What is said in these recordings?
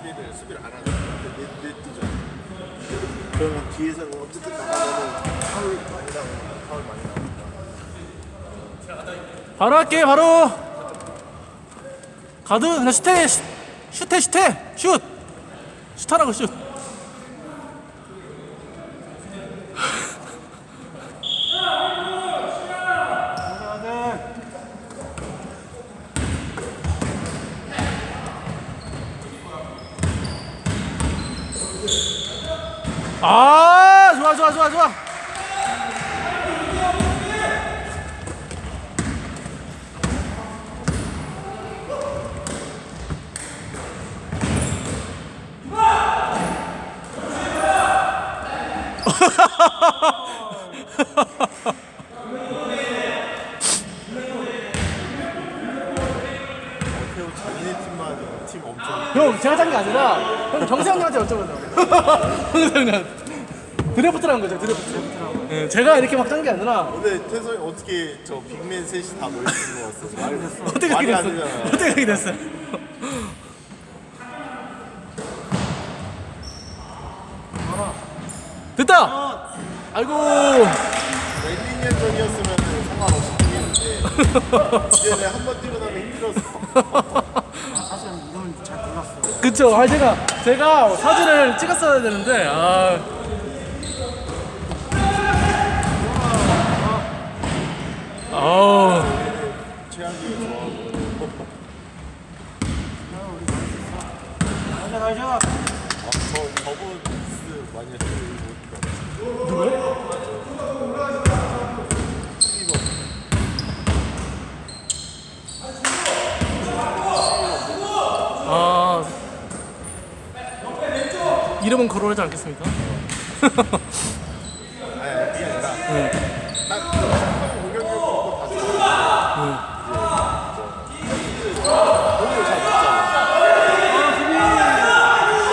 수비를 수비를 안 하는 내, 내 뛰죠. 그러면 뒤에서는 어쨌든 나가면은 파울 많이 나오니까 파울 많이 나오니까. 바로 할게 바로. 가드 그냥 슈테 슈- 슈테 슈테. 슛. 슈타라고 슛 아 좋아 좋아 좋아 좋아 어, 태우 자기네 팀만 팀 엄청. 형 제가 짠 게 아니라 형 경세 형님한테 여쭤보려고 경세 형님한테 드래프트라는 거죠 드래프트 네, 제가 이렇게 막 짠 게 아니라 근데 태성이 어떻게 저 빅맨 셋이 다 모여있는 거 됐어. 어떻게 그렇게 되잖아. 어떻게 그렇게 됐어 요 됐다 아이고 1, 2년 전이었으면 상관없이 뛰겠는데 이제는 한번 뛰고 나면 힘들었어. 사실은 이건 잘 몰랐어. 그쵸 아 제가 제가 사진을 찍었어야 되는데 아 아우 최악이 좋아하고. 가자 가자. 아, 저스 많이 했어요. 아 이름은 거론하지 않겠습니까? 아니, 그게 아니라 네. 딱 공격력 있고 다 좋아. 공을 잘 못잖아.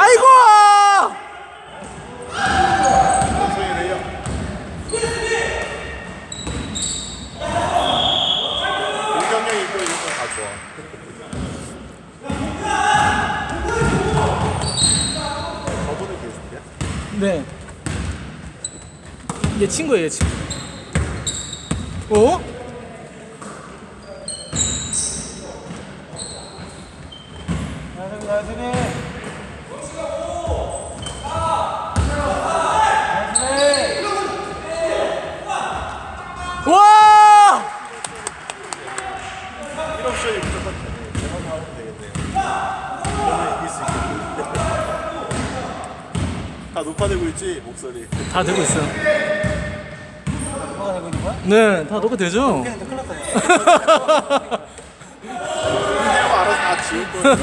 아이고 소리를요. 공격력 있고 이런 거 다 좋아. 저분은 계신데요? 네. 얘 친구예요, 얘 친구. 어? 나이스 나이스. 와! 1옵션이 무조건 되네. 제가 나오면 되겠네요. 그러면 이길 수 있겠네. 다 높아지고 있지 목소리. 다 되고 있어요. 뭐가 되고 있는 거야? 네, 다 녹화 되죠? 근데 큰일 났다. 내가 알아서 다 지울 거야.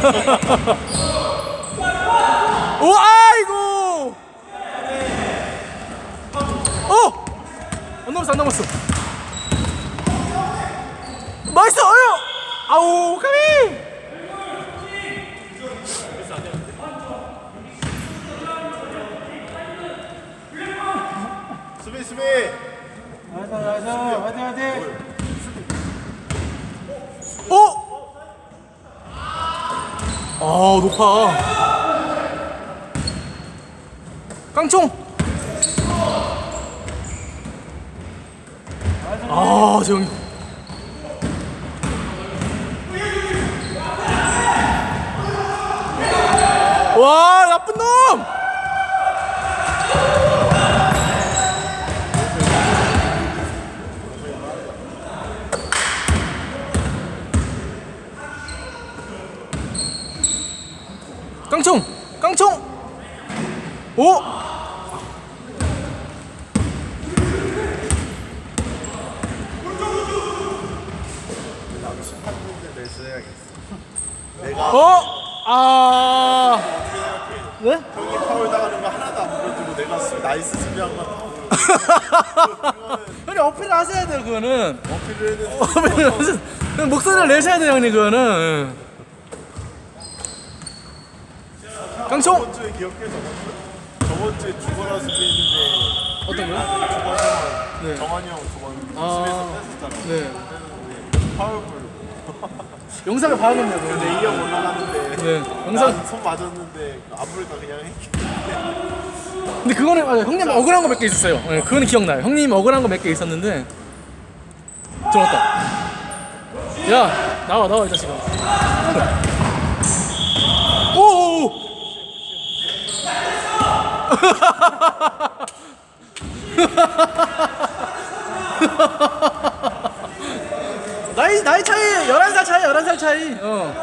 오, 아이고! 어! 안 넘었어, 안 넘었어. 나이스! 어여! 아우, 까비! 수비. 나이스 나이스. 화이팅 화이팅. 어? 아, 높아. 깡총! 아, 저 형님. 와, 나쁜 놈! 어? 아. 어떻게 생각해? 네? 형이 파울 당하는 거 하나도 안 보여주고 내가 수, 나이스 수비한 건 파울. 형님 어필을 하셔야 돼요, 그거는. 어필을 했는데 어필을 하셔 그냥 목소리를 내셔야 돼요, 형님, 그거는. 예. 깡총! 저번 주에 기억해 저번 주? 저번 주에 죽어라 수비했는데 어떤 거요? 두번 네. 정환이 형 두번 아. 수비에서 뺐었잖아. 네. 뺐는데 파울 불고 영상을 봐야겠네요. 그럼. 근데 이형 올라갔는데 네, 영상. 난손 맞았는데 아무래도 그냥 해. 근데 그거는 맞아요. 형님 억울한 거 몇 개 있었어요. 네, 그거는 기억나요. 형님 억울한 거 몇 개 있었는데 들어왔다. 야 나와 나와 이 자식아. 오 오 오. 나이 차이 11살 차이 11살 차이. 어.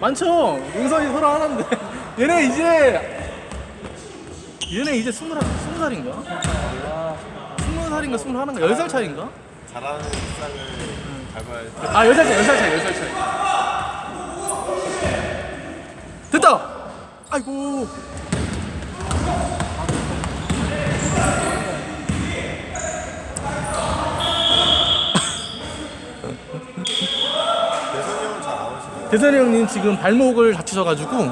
많죠. 용선이 서로 하나인데 얘네 이제 얘네 이제 스물 스무 살인가? 스무 살인가 스물 하나인가? 열 살 차인가? 잘하는 밟아야지. 아, 열살 차이, 열살 차이, 열살 차이. 됐다. 아이고. 대선이 형은 잘 안 오시네. 대선이 형님 지금 발목을 다치셔가지고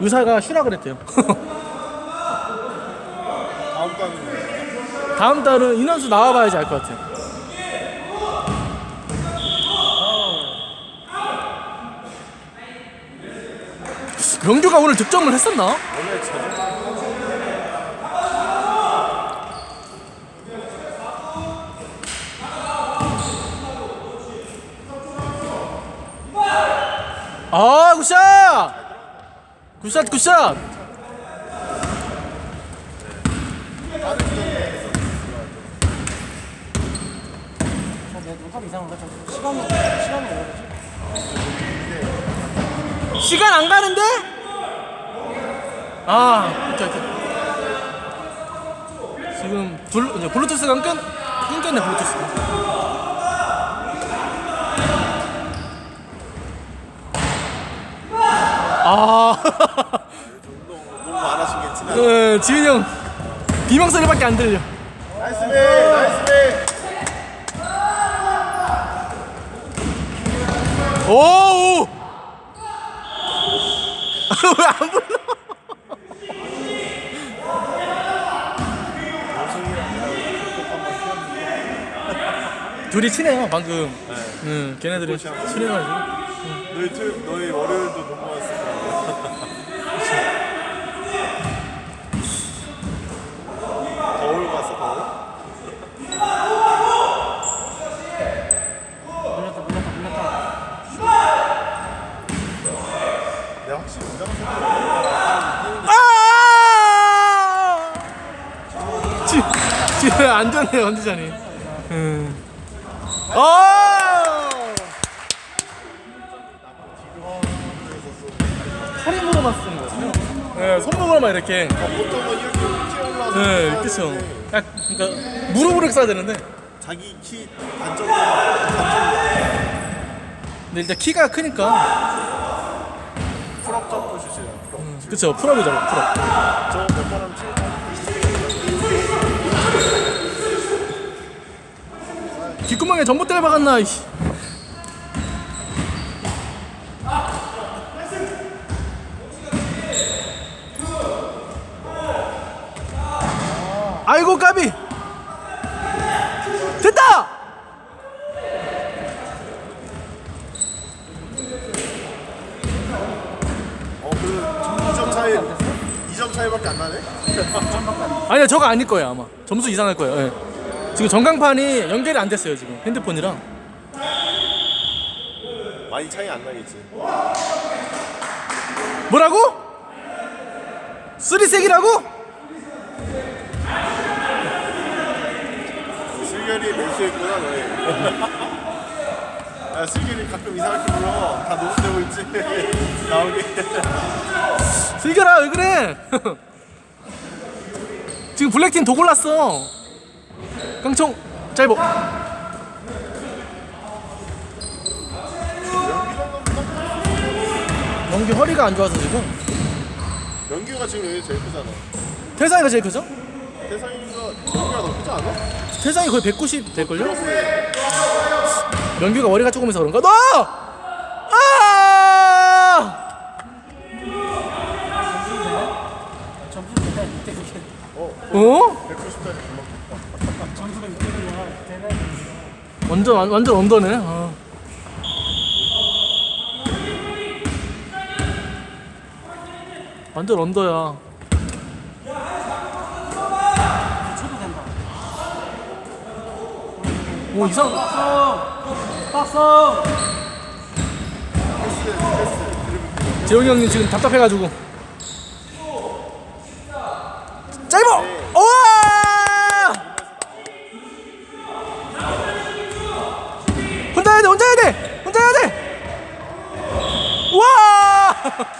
의사가 쉬라 그랬대요. 다음 달은 다음 달은 인원수 나와봐야지 알 것 같아요. 명규가 오늘 득점을 했었나? 원래 자주 아 굿샷! 굿샷 굿샷! 시간 안 가는데? 아 지금 블루투스가 끊, 끊겼네 블루투스 아. 너무 안. 네, 지훈이 형. 비명 소리밖에 안 들려. 나이스 배, 나이스 배. 오우 왜안 불러? 둘이 친해요 방금. 응 걔네들이 친해가지고. 너희 토 너희 월요일도 농구 왔을 거야. 거울 갔어 거울? 물렸다 물렸다 물렸다 내가 확실히 아! 지, 지금 안 좋네요 컨디션이. 음. 아! 팔이 거 같아요. 네, 손목으로만 이렇게. 보통은 네. 되는데 약, 그러니까 무릎으로 이렇게 써야 되는데. 자기 키 단점이 단점이 근데 일단 키가 크니까. 풀업 점프 슛이에요. 풀업. 그쵸, 풀업이죠, 풀업. 귓구멍에 전봇대를 박았나. 아이고, 까비! 됐다! 어그 2점 차이 2점 차이밖에 안 나네. 아니요, 저거 아닐 거예요, 아마. 점수 이상할 거예요, 예. 지금 전광판이 연결이 안 됐어요, 지금. 핸드폰이랑. 많이 차이 안 나겠지. 뭐라고? 쓰리색이라고? 슬결이 매수했구나 너희. 야 슬결이 가끔 이상하게 불러. 다 녹음되고 있지. 나오게. 슬겨라 왜 그래? 지금 블랙팀 도 골랐어. 깡총 짧어. 연기 허리가 안 좋아서 지금. 연규가 지금 여기 제일 크잖아. 태상이가 제일 크죠? 태상이가 연규가 더 크지 않아? 태상이 거의 190 될걸요? 연규가 머리가 조금해서 그런가? 너! 아! 어? 완전 완전 언더네. 아. 완전 언더야. 오 이상. 박수! 재용이 형님 지금 답답해가지고 짧어! 와! 혼자 해야 돼 혼자 해야 돼 혼자 해야 돼! 와!